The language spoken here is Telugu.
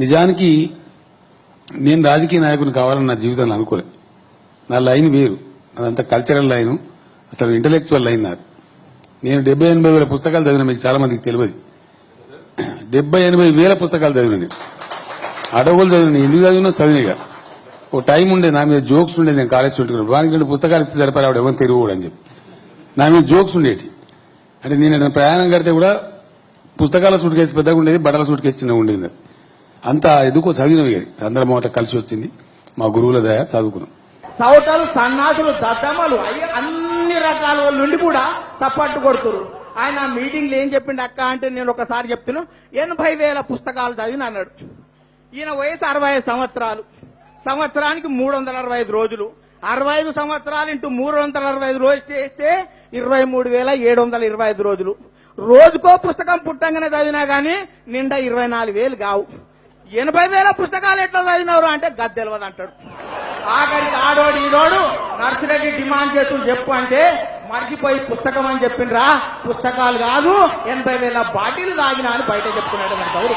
నిజానికి నేను రాజకీయ నాయకుని కావాలని నా జీవితంలో అనుకోలే. నా లైన్ వేరు. అదంతా కల్చరల్ లైను అసలు ఇంటలెక్చువల్ లైన్ నాది. నేను డెబ్బై ఎనభై వేల పుస్తకాలు చదివిన మీకు చాలా మందికి తెలియదు. డెబ్బై ఎనభై వేల పుస్తకాలు చదివిన నేను. అడవులు చదివిన ఎందుకు చదివినా చదివినగా ఓ టైం ఉండేది నా మీద జోక్స్ ఉండేది నేను కాలేజ్ చుట్టుకున్నాను వానికి రెండు పుస్తకాలు ఇస్తే సరిపడా ఆవిడ ఎవరు తిరుగుడు అని చెప్పి. నా మీద జోక్స్ ఉండేటి. అంటే నేను ప్రయాణం కడితే కూడా పుస్తకాల సూట్ కేసు పెద్దగా ఉండేది బట్టల సూట్ కేసు చిన్నగా ఉండేది. అంత ఎదుకో చదివినవి చంద్రమోహన్ కలిసి వచ్చింది. మా గురువుల దయ చదువుకున్నాం. సౌటలు సన్నాసులు దద్దమ్మలు అన్ని రకాల వాళ్ళ నుండి కూడా సపోర్ట్ కొడుతురు. ఆయన మీటింగ్లో ఏం చెప్పిండు అక్క అంటే నేను ఒకసారి చెప్తున్నా ఎనభై వేల పుస్తకాలు చదివిన అన్నాడు. ఈయన వయసు అరవై ఐదు సంవత్సరాలు. సంవత్సరానికి మూడు వందల అరవై ఐదు రోజులు. అరవై ఐదు సంవత్సరాలు ఇంటూ మూడు వందల అరవై ఐదు రోజులు చేస్తే ఇరవై మూడు వేల ఏడు వందల ఇరవై ఐదు రోజులు. రోజుకో పుస్తకం పుట్టంగానే చదివినా గానీ నిండా ఇరవై నాలుగు వేలు కావు. ఎనభై వేల పుస్తకాలు ఎట్లా చదివినవరు అంటే గద్దెలవదు అంటాడు. ఆఖరికి ఆడోడు ఈడోడు నర్సిరెడ్డి డిమాండ్ చేస్తూ చెప్పు అంటే మర్చిపోయి పుస్తకం అని చెప్పిండ్రా. పుస్తకాలు కాదు ఎనభై వేల బాటిల్ తాగినా అని బయట చెప్తున్నాడు మన గౌరవ